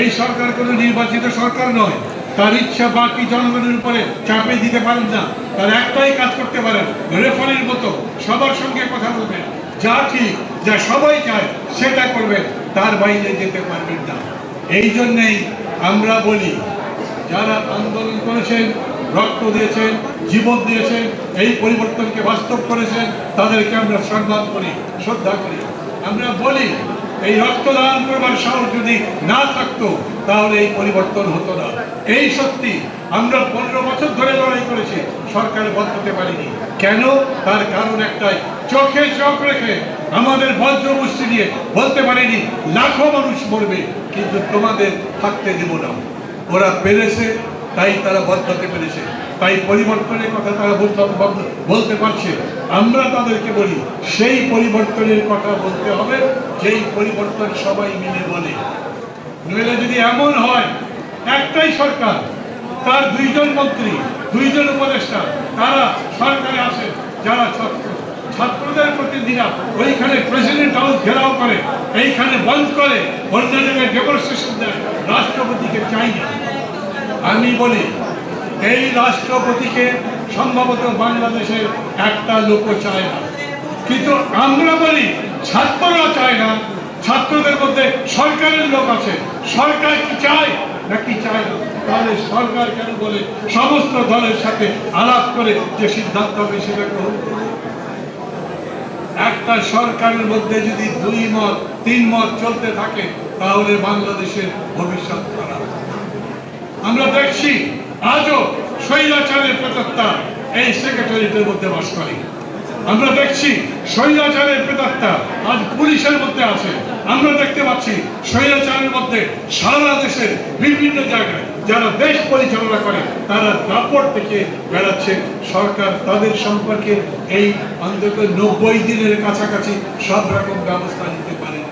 এই সরকার কোনো নির্বাচিত সরকার নয়। তার ইচ্ছা বাকি জনগণের উপরে চাপে দিতে পারেন না। তার একটাই কাজ করতে পারেন, রেফারির মতো, সবার সঙ্গে কথা বলবেন। যা ঠিক, যা সবাই চায়, সেটা করবেন। তার বাইরে যেতে পারবেন না। এই জন্যেই আমরা বলি, যারা আন্দোলন করেছেন, রক্ত দিয়েছেন, জীবন দিয়েছেন, এই পরিবর্তনকে বাস্তব করেছেন, তাদেরকে আমরা সম্মান করি, শ্রদ্ধা করি। আমরা বলি এই রক্তদান করবার সাহস যদি না থাকতো, তাহলে এই পরিবর্তন হতো না। এই সত্যি, আমরা পনেরো বছর ধরে লড়াই করেছি, সরকার বদলাতে পারিনি। কেন? তার কারণ একটাই, চোখে চোখ রেখে আমাদের বজ্র মুষ্টি নিয়ে বলতে পারিনি, লাখো মানুষ মরবে, কিন্তু তোমাদের থাকতে দেব না। ওরা পেরেছে তাই তারা বদলাতে পেরেছে। তাই পরিবর্তনের কথা তারা বলতে পারছে। আমরা তাদেরকে বলি, সেই পরিবর্তনের কথা বলতে হবে, যেই পরিবর্তন সবাই মিলে বলে। নইলে যদি এমন হয়, একটাই সরকার, তার দুইজন মন্ত্রী, দুইজন উপদেষ্টা, তারা সরকারে আসে, যারা ছাত্র। ছাত্রদের প্রতিনিধিরা ওইখানে প্রেসিডেন্ট হাউস ঘেরাও করে, এইখানে বন্ধ করে অন্য জায়গায় ডেমনস্ট্রেশন দেয়। রাষ্ট্রপতিকে চাই না। আমি বলি, এই রাষ্ট্রপতিকে সম্ভবত বাংলাদেশের একটা লোক চায় না। কিন্তু আমরা বলি, ছাত্ররা চায় না। ছাত্রদের মধ্যে সরকারের লোক আছে। সরকার কি চায় নাকি চায় না? তাহলে সরকার কেন বলে সমস্ত দলের সাথে আলাপ করে যে সিদ্ধান্ত হবে সেটা গ্রহণ একটা সরকারের মধ্যে যদি দুই মত, তিন মত চলতে থাকে, তাহলে বাংলাদেশের ভবিষ্যৎ খারাপ। আমরা দেখছি আজও স্বৈরাচারের প্রেতাত্মা এই সেক্রেটারিটের মধ্যে বাস করে। আমরা দেখছি স্বৈরাচারের প্রেতাত্মা আজ পুলিশের মধ্যে আছে। আমরা দেখতে পাচ্ছি স্বৈরাচারের মধ্যে সারা দেশের বিভিন্ন জায়গায় যারা দেশ পরিচালনা করে, তারা দাপট থেকে বেড়াচ্ছে। সরকার তাদের সম্পর্কে এই অন্তত নব্বই দিনের কাছাকাছি সব রকম ব্যবস্থা নিতে পারেন।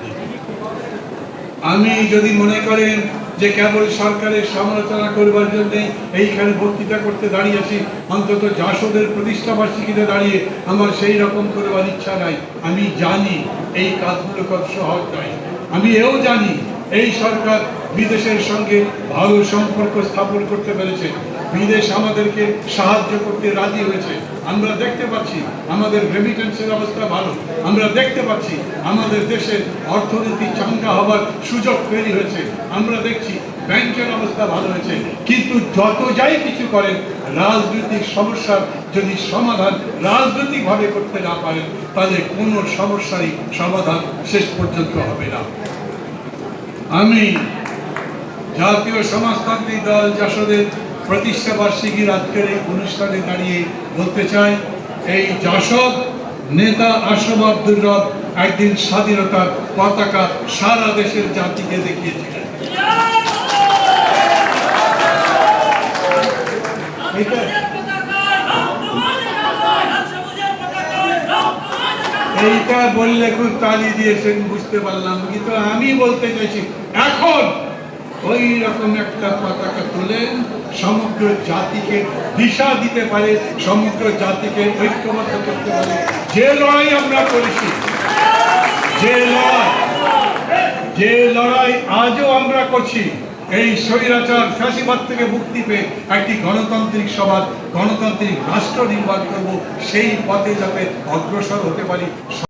আমি যদি মনে করেন যে কেবল সরকারের সমালোচনা করবার জন্য এইখানে বক্তৃতা করতে দাঁড়িয়েছি, অন্তত জাসদের প্রতিষ্ঠা বার্ষিকীতে দাঁড়িয়ে আমার সেই রকম করবার ইচ্ছা নাই। আমি জানি এই কাজগুলো কত সহজ নয়। আমি এও জানি এই সরকার বিদেশের সঙ্গে ভালো সম্পর্ক স্থাপন করতে পেরেছে। বিদেশ আমাদেরকে সাহায্য করতে রাজি হয়েছে। আমরা দেখতে পাচ্ছি আমাদের রেমিটেন্সের অবস্থা ভালো। আমরা দেখতে পাচ্ছি আমাদের দেশের অর্থনীতি চাঙ্গা হবার সুযোগ তৈরি হয়েছে। আমরা দেখছি ব্যাংকের অবস্থা ভালো হয়েছে। কিন্তু যত যাই কিছু করেন, রাজনৈতিক সমস্যার যদি সমাধান রাজনৈতিকভাবে করতে না পারেন, তাহলে কোনো সমস্যারই সমাধান শেষ পর্যন্ত হবে না। আমি জাতীয় সমাজতান্ত্রিক দল, জাসদের প্রতিষ্ঠা বার্ষিকীর আজকের এই অনুষ্ঠানে দাঁড়িয়ে বলতে চাই, এই জাসদ নেতা আসম আব্দুর রব একদিন স্বাধীনতার পতাকা সারা দেশের জাতিকে দেখিয়েছিলেন। এইটা বললে খুব তালি দিয়েছেন, বুঝতে পারলাম। কিন্তু আমি বলতে চাইছি, এখন ওই রকম একটা পতাকা তুলেন সমগ্র জাতিকে দিশা দিতে পারে, সমগ্র জাতিকে ঐক্যবদ্ধ করতে পারে। যে লড়াই আমরা করেছি, যে লড়াই যে লড়াই আজও আমরা করছি, এই স্বৈরাচার ফ্যাসিবাদ থেকে মুক্তি পেয়ে একটি গণতান্ত্রিক সমাজ, গণতান্ত্রিক রাষ্ট্র নির্মাণ করব, সেই পথে যাতে অগ্রসর হতে পারি।